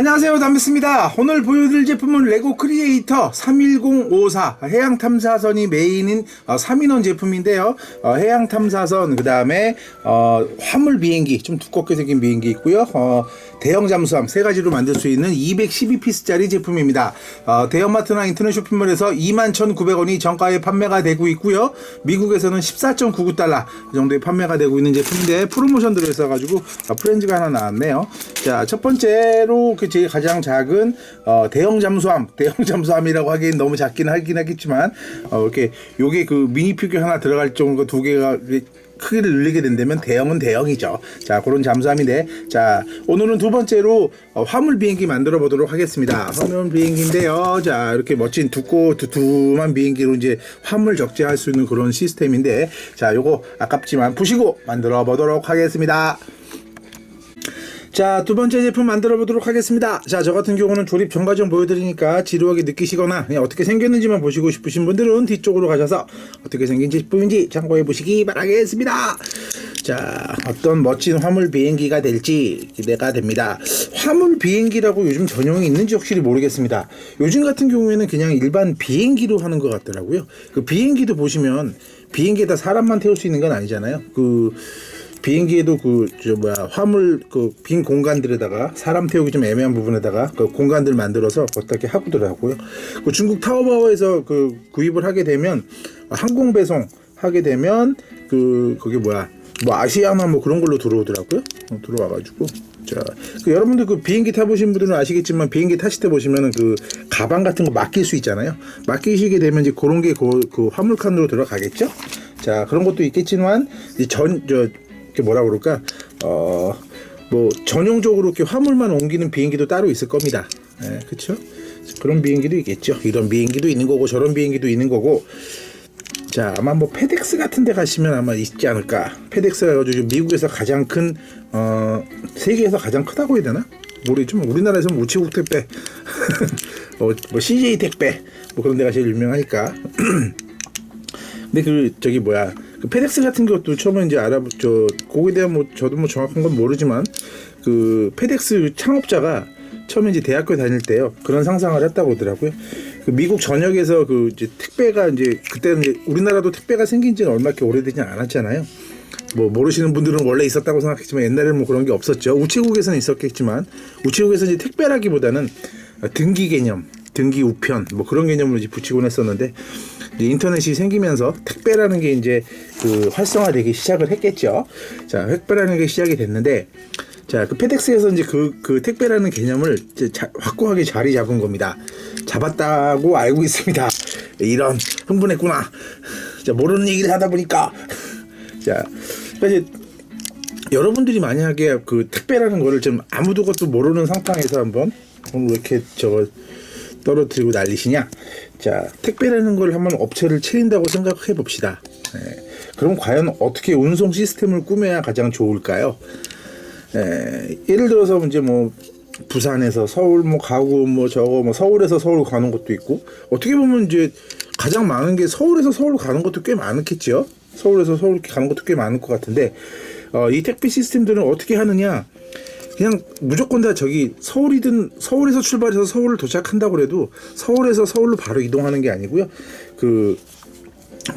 안녕하세요. 담배스입니다. 오늘 보여드릴 제품은 레고 크리에이터 31054 해양탐사선이 메인인 어, 3인원 제품인데요. 어, 해양탐사선 그 다음에 어, 화물 비행기 좀 두껍게 생긴 비행기 있고요. 어, 대형 잠수함 세 가지로 만들 수 있는 212피스짜리 제품입니다. 어, 대형마트나 인터넷 쇼핑몰에서 21,900원이 정가에 판매가 되고 있고요. 미국에서는 14.99달러 그 정도에 판매가 되고 있는 제품인데 프로모션 들어있어 가지고 어, 프렌즈가 하나 나왔네요. 자 첫 번째로 그 제일 가장 작은 어, 대형 잠수함 대형 잠수함이라고 하기엔 너무 작긴 하긴 하겠지만 어, 이렇게 요게 그 미니 피규어 하나 들어갈 정도 두 개가 크기를 늘리게 된다면 대형은 대형이죠. 자, 그런 잠수함인데, 자, 오늘은 두 번째로 어, 화물 비행기 만들어 보도록 하겠습니다. 화물 비행기인데요. 자, 이렇게 멋진 두꺼 두툼한 비행기로 이제 화물 적재할 수 있는 그런 시스템인데, 자, 요거 아깝지만 부시고 만들어 보도록 하겠습니다. 자, 두 번째 제품 만들어 보도록 하겠습니다. 자, 저 같은 경우는 조립 전 과정 보여드리니까 지루하게 느끼시거나 그냥 어떻게 생겼는지만 보시고 싶으신 분들은 뒤쪽으로 가셔서 어떻게 생긴 제품인지 참고해 보시기 바라겠습니다. 자, 어떤 멋진 화물 비행기가 될지 기대가 됩니다. 화물 비행기라고 요즘 전용이 있는지 확실히 모르겠습니다. 요즘 같은 경우에는 그냥 일반 비행기로 하는 것 같더라고요. 그 비행기도 보시면 비행기에다 사람만 태울 수 있는 건 아니잖아요. 그 비행기에도 그 저 뭐야 화물 그 빈 공간들에다가 사람 태우기 좀 애매한 부분에다가 그 공간들 만들어서 어떻게 하고더라고요. 그 중국 타오바오에서 그 구입을 하게 되면 항공 배송 하게 되면 그 그게 뭐야 뭐 아시아나 뭐 그런 걸로 들어오더라고요. 어, 들어와가지고 자, 그 여러분들 그 비행기 타보신 분들은 아시겠지만 비행기 타실 때 보시면은 그 가방 같은 거 맡길 수 있잖아요. 맡기시게 되면 이제 그런 게그 그 화물칸으로 들어가겠죠. 자, 그런 것도 있겠지만 이제 그 뭐라 그럴까 어 뭐 전용적으로 이렇게 화물만 옮기는 비행기도 따로 있을 겁니다. 예, 그렇죠? 그런 비행기도 있겠죠. 이런 비행기도 있는 거고 저런 비행기도 있는 거고. 자 아마 뭐 페덱스 같은 데 가시면 아마 있지 않을까. 페덱스가 요즘 미국에서 가장 큰 어, 세계에서 가장 크다고 해야 되나? 모르겠지만 우리나라에서는 우체국 택배, 어, 뭐 CJ 택배 뭐 그런 데가 제일 유명하니까. 근데 그 저기 뭐야 그 페덱스 같은 것도 처음에 이제 알아보죠 거기에 대한 뭐 저도 뭐 정확한 건 모르지만 그 페덱스 창업자가 처음에 이제 대학교 다닐 때요. 그런 상상을 했다고 하더라고요. 그 미국 전역에서 그 이제 택배가 이제 그때는 이제 우리나라도 택배가 생긴 지는 얼마 이렇게 오래되지 않았잖아요. 뭐 모르시는 분들은 원래 있었다고 생각했지만 옛날에는 뭐 그런 게 없었죠. 우체국에서는 있었겠지만 우체국에서는 이제 택배라기보다는 등기 개념 등기 우편 뭐 그런 개념으로 이제 붙이곤 했었는데 이제 인터넷이 생기면서 택배라는 게 이제 그 활성화되기 시작을 했겠죠. 자, 택배라는 게 시작이 됐는데 자, 그 페덱스에서 이제 그, 그 택배라는 개념을 이제 자, 확고하게 자리 잡은 겁니다. 잡았다고 알고 있습니다. 이런 흥분했구나. 자, 모르는 얘기를 하다 보니까 자, 그러니까 이제 여러분들이 만약에 그 택배라는 거를 좀 아무도 것도 모르는 상황에서 한번 오늘 왜 이렇게 저거 떨어뜨리고 난리시냐? 자, 택배라는 걸 한번 업체를 차린다고 생각해 봅시다. 예, 그럼 과연 어떻게 운송 시스템을 꾸며야 가장 좋을까요? 예, 예를 들어서 이제 뭐 부산에서 서울 뭐 가고 뭐 저거 뭐 서울에서 서울 가는 것도 있고 어떻게 보면 이제 가장 많은 게 서울에서 서울 가는 것도 꽤 많겠죠. 서울에서 서울 가는 것도 꽤 많을 것 같은데 어, 이 택배 시스템들은 어떻게 하느냐? 그냥 무조건 다 저기 서울이든 서울에서 출발해서 서울을 도착한다고 해도 서울에서 서울로 바로 이동하는 게 아니고요. 그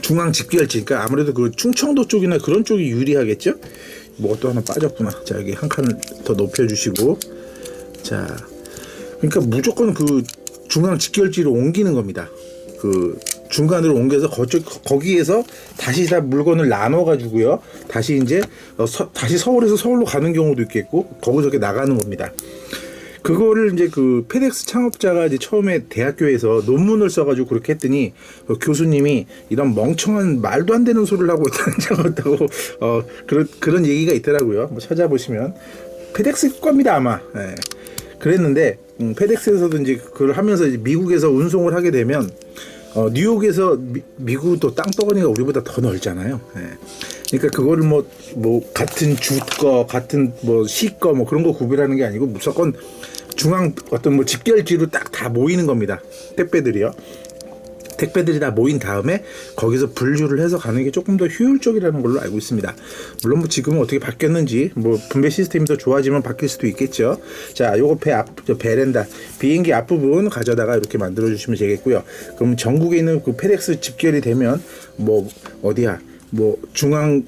중앙 집결지, 그러니까 아무래도 그 충청도 쪽이나 그런 쪽이 유리하겠죠. 뭐또 하나 빠졌구나. 자 여기 한 칸을 더 높여주시고, 자 그러니까 무조건 그 중앙 집결지로 옮기는 겁니다. 그 중간으로 옮겨서 거쪽 거기에서 다시 다 물건을 나눠 가지고요. 다시 이제 어, 서, 다시 서울에서 서울로 가는 경우도 있겠고 거기서 이렇게 나가는 겁니다. 그거를 이제 그 페덱스 창업자가 이제 처음에 대학교에서 논문을 써가지고 그렇게 했더니 그 교수님이 이런 멍청한 말도 안 되는 소리를 하고 있다고 어 그런 그런 얘기가 있더라고요. 뭐 찾아보시면 페덱스 겁니다 아마. 예. 그랬는데 음, 페덱스에서도 이제 그걸 하면서 이제 미국에서 운송을 하게 되면 어, 뉴욕에서 미, 국도 땅덩어리가 우리보다 더 넓잖아요. 예. 그러니까 그거를 뭐, 뭐, 같은 주거, 같은 뭐, 시거, 뭐 그런 거 구별하는 게 아니고 무조건 중앙 어떤 뭐 집결지로 딱 다 모이는 겁니다. 택배들이요. 택배들이 다 모인 다음에 거기서 분류를 해서 가는 게 조금 더 효율적이라는 걸로 알고 있습니다. 물론 뭐 지금은 어떻게 바뀌었는지 뭐 분배 시스템이 더 좋아지면 바뀔 수도 있겠죠. 자, 요거 배 앞, 저 베란다 비행기 앞부분 가져다가 이렇게 만들어 주시면 되겠고요. 그럼 전국에 있는 그 페덱스 집결이 되면 뭐 어디야? 뭐 중앙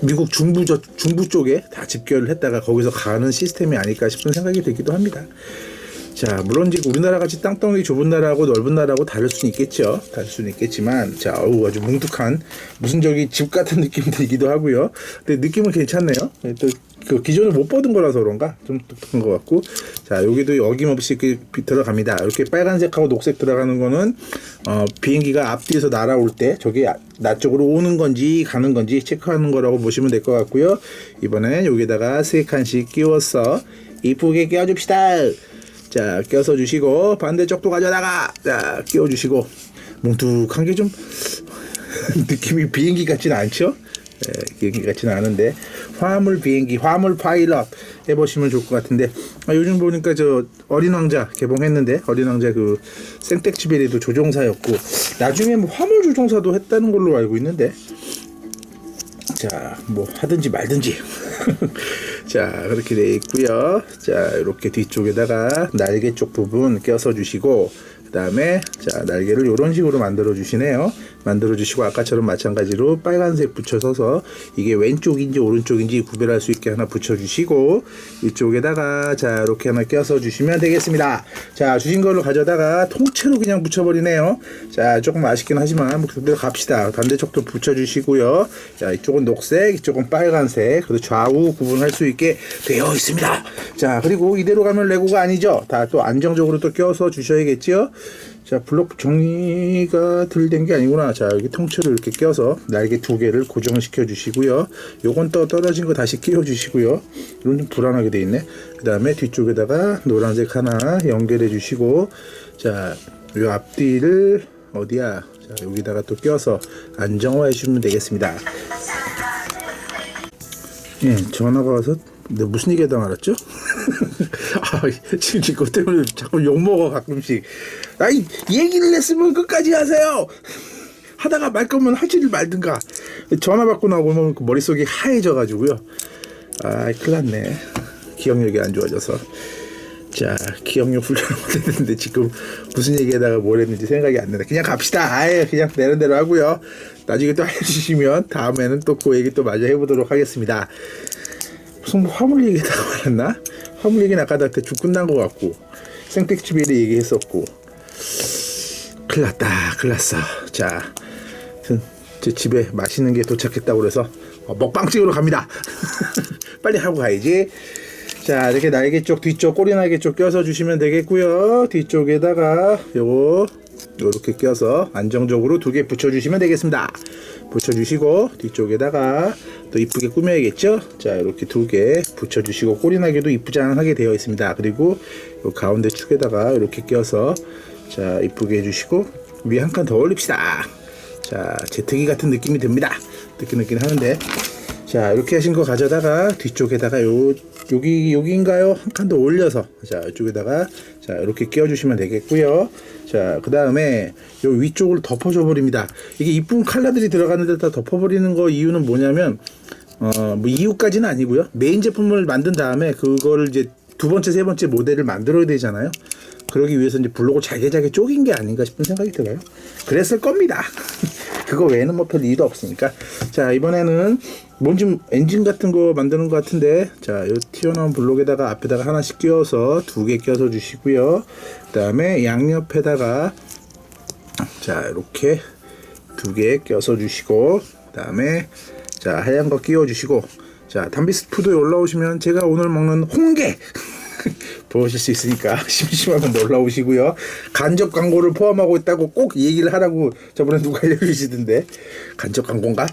미국 중부 저 중부 쪽에 다 집결을 했다가 거기서 가는 시스템이 아닐까 싶은 생각이 들기도 합니다. 자, 물론 이제 우리나라 같이 땅덩이 좁은 나라하고 넓은 나라하고 다를 수는 있겠죠. 다를 수는 있겠지만, 자, 어우, 아주 뭉툭한, 무슨 저기 집 같은 느낌이 들기도 하고요. 근데 느낌은 괜찮네요. 네, 또, 그 기존을 못 보던 거라서 그런가? 좀 독특한 것 같고. 자, 여기도 어김없이 이렇게 비- 들어갑니다. 이렇게 빨간색하고 녹색 들어가는 거는, 어, 비행기가 앞뒤에서 날아올 때, 저게 아- 나 쪽으로 오는 건지 가는 건지 체크하는 거라고 보시면 될 것 같고요. 이번엔 여기다가 세 칸씩 끼워서 이쁘게 끼워줍시다. 자 껴서 주시고 반대쪽도 가져다가 자 끼워 주시고 뭉툭한 게 좀 느낌이 비행기 같지는 않죠? 예, 비행기 같지는 않은데 화물 비행기 화물 파일럿 해보시면 좋을 것 같은데 아, 요즘 보니까 저 어린 왕자 개봉했는데 어린 왕자 그 생택치베리도 조종사였고 나중에 뭐 화물 조종사도 했다는 걸로 알고 있는데 자, 뭐 하든지 말든지. 자, 그렇게 돼 있고요. 자, 이렇게 뒤쪽에다가 날개 쪽 부분 껴서 주시고 그 다음에 자, 날개를 이런 식으로 만들어 주시네요. 만들어 주시고 아까처럼 마찬가지로 빨간색 붙여서서 이게 왼쪽인지 오른쪽인지 구별할 수 있게 하나 붙여 주시고 이쪽에다가 자, 이렇게 하나 껴서 주시면 되겠습니다. 자, 주신 걸로 가져다가 통째로 그냥 붙여 버리네요. 자, 조금 아쉽긴 하지만 뭐 그대로 갑시다. 반대쪽도 붙여 주시고요. 자, 이쪽은 녹색, 이쪽은 빨간색. 그리고 좌우 구분할 수 있게 되어 있습니다. 자, 그리고 이대로 가면 레고가 아니죠. 다 또 안정적으로 또 껴서 주셔야겠지요. 자, 블록 정리가 덜 된 게 아니구나. 자, 여기 통째로 이렇게 껴서 날개 두 개를 고정시켜 주시고요. 요건 또 떨어진 거 다시 끼워 주시고요. 이건 좀 불안하게 돼 있네. 그 다음에 뒤쪽에다가 노란색 하나 연결해 주시고, 자, 요 앞뒤를 어디야? 자, 여기다가 또 껴서 안정화해 주시면 되겠습니다. 예, 전화가 와서 근데 무슨 얘기 하다 말았죠? 아, 지금 그것 때문에 자꾸 욕먹어 가끔씩 아이 얘기를 했으면 끝까지 하세요. 하다가 말 거면 하지를 말든가. 전화 받고 나오면 그 머릿속이 하얘져 가지고요. 아 큰일 났네. 기억력이 안 좋아져서. 자 기억력 훈련을 못했는데 지금 무슨 얘기하다가 뭘 했는지 생각이 안 나네. 그냥 갑시다. 아예 그냥 내는 대로 하고요. 나중에 또 해주시면 다음에는 또 그 얘기 또 마저 해보도록 하겠습니다. 무슨 뭐 화물 얘기다가 말았나? 화물 얘기는 아까 나한테 죽 끝난 것 같고 생택치비를 얘기했었고 큰일 났다 큰일 났어. 자 아무튼 제 집에 맛있는 게 도착했다고 그래서 어, 먹방 찍으러 갑니다. 빨리 하고 가야지. 자 이렇게 날개 쪽 뒤쪽 꼬리 날개 쪽 껴서 주시면 되겠고요. 뒤쪽에다가 요거 요렇게 껴서 안정적으로 두 개 붙여 주시면 되겠습니다. 붙여 주시고 뒤쪽에다가 또 이쁘게 꾸며야겠죠? 자 이렇게 두 개 붙여 주시고 꼬리 날개도 이쁘장하게 되어 있습니다. 그리고 요 가운데 축에다가 이렇게 껴서 자 이쁘게 해주시고 위에 한 칸 더 올립시다. 자 제트기 같은 느낌이 듭니다. 느끼느끼 하는데. 자 이렇게 하신 거 가져다가 뒤쪽에다가 요 여기 여기인가요? 한 칸 더 올려서. 자 이쪽에다가 자 이렇게 끼워주시면 되겠고요. 자 그 다음에 요 위쪽을 덮어줘 버립니다. 이게 이쁜 칼라들이 들어가는 데 다 덮어버리는 거 이유는 뭐냐면 어뭐 이유까지는 아니고요. 메인 제품을 만든 다음에 그거를 이제 두 번째 세 번째 모델을 만들어야 되잖아요 그러기 위해서 이제 블록을 잘게 잘게 쪼긴 게 아닌가 싶은 생각이 들어요. 그랬을 겁니다. 그거 외에는 뭐 별 이유도 없으니까. 자, 이번에는 뭔지 엔진 같은 거 만드는 것 같은데, 자, 요 튀어나온 블록에다가 앞에다가 하나씩 끼워서 두개 껴서 주시고요. 그 다음에 양옆에다가, 자, 이렇게 두 개 껴서 주시고, 그 다음에, 자, 하얀 거 끼워 주시고, 자, 담비스푸드에 올라오시면 제가 오늘 먹는 홍게! 보실 수 있으니까 심심하면 놀러 오시고요. 간접 광고를 포함하고 있다고 꼭 얘기를 하라고 저번에 누가 알려주시던데 간접 광고인가?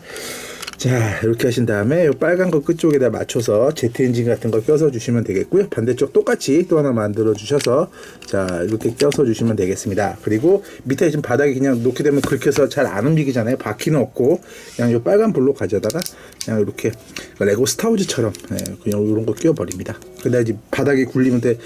자 이렇게 하신 다음에 이 빨간 거 끝쪽에다 맞춰서 제트 엔진 같은 거 껴서 주시면 되겠고요. 반대쪽 똑같이 또 하나 만들어 주셔서 자 이렇게 껴서 주시면 되겠습니다. 그리고 밑에 지금 바닥에 그냥 놓게 되면 긁혀서 잘 안 움직이잖아요. 바퀴는 없고 그냥 이 빨간 볼록 가져다가 그냥 이렇게 레고 스타워즈처럼 예, 그냥 이런 거 끼워 버립니다. 그다음 이제 바닥에 굴리면 돼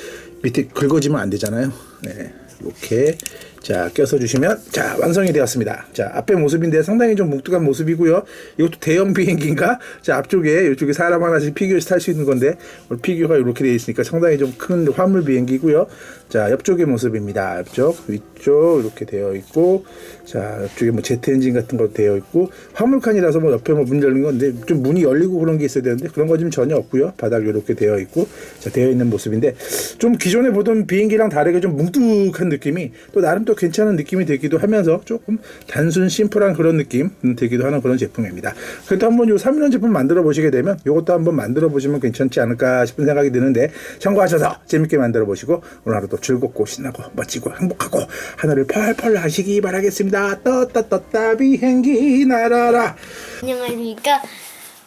밑에 긁어지면 안 되잖아요. 예, 이렇게 자 껴서 주시면 자 완성이 되었습니다. 자 앞에 모습인데 상당히 좀 묵뚝한 모습이고요. 이것도 대형 비행기인가? 자 앞쪽에 이쪽에 사람 하나씩 피규어에서 탈수 있는 건데 오늘 피규어가 이렇게 되어 있으니까 상당히 좀 큰 화물 비행기고요. 자 옆쪽의 모습입니다. 옆쪽 위쪽 이렇게 되어 있고 자 옆쪽에 뭐 제트 엔진 같은 거 되어 있고 화물칸이라서 뭐 옆에 뭐 문 열린 건데 좀 문이 열리고 그런 게 있어야 되는데 그런 거 지금 전혀 없고요. 바닥 이렇게 되어 있고 자 되어 있는 모습인데 좀 기존에 보던 비행기랑 다르게 좀 뭉뚝한 느낌이 또 나름 또 괜찮은 느낌이 들기도 하면서 조금 단순 심플한 그런 느낌 음, 들기도 하는 그런 제품입니다. 그래도 한번 요 3인원 제품 만들어 보시게 되면 요것도 한번 만들어 보시면 괜찮지 않을까 싶은 생각이 드는데 참고하셔서 재밌게 만들어 보시고 오늘 하루도 즐겁고 신나고 멋지고 행복하고 하늘을 펄펄 하시기 바라겠습니다. 떴다 떴다 비행기 날아라. 안녕하십니까.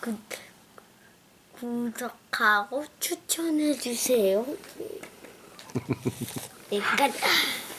구, 구독하고 추천해 주세요. 일단